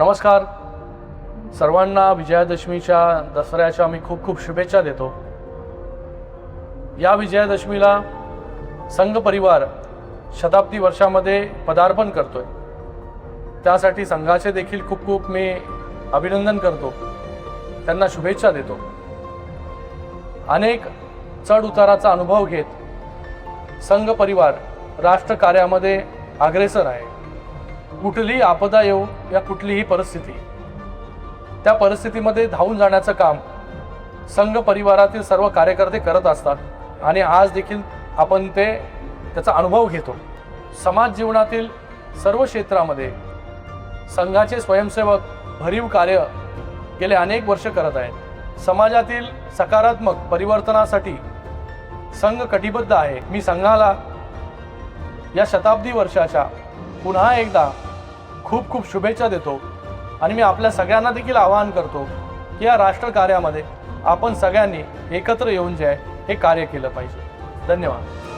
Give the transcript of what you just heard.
नमस्कार. सर्वांना विजयादशमीच्या दसऱ्याच्या मी खूप खूप शुभेच्छा देतो. या विजयादशमीला संघ परिवार शताब्दी वर्षामध्ये पदार्पण करतोय. त्यासाठी संघाचे देखील खूप खूप मी अभिनंदन करतो. त्यांना शुभेच्छा देतो. अनेक चढ उताराचा अनुभव घेत संघ परिवार राष्ट्रकार्यामध्ये अग्रेसर आहे. कुठलीही आपदा येऊ या कुठलीही परिस्थिती. त्या परिस्थितीमध्ये धावून जाण्याचं काम संघ परिवारातील सर्व कार्यकर्ते करत असतात आणि आज देखील आपण ते त्याचा अनुभव घेतो. समाज जीवनातील सर्व क्षेत्रामध्ये संघाचे स्वयंसेवक भरीव कार्य गेले अनेक वर्ष करत आहेत. समाजातील सकारात्मक परिवर्तनासाठी संघ कटिबद्ध आहे. मी संघाला या शताब्दी वर्षाच्या पुन्हा एकदा खूप खूप शुभेच्छा देतो. आणि मी आपल्या सगळ्यांना देखील आवाहन करतो की या राष्ट्रकार्यामध्ये आपण सगळ्यांनी एकत्र येऊन जे आहे हे कार्य केलं पाहिजे. धन्यवाद.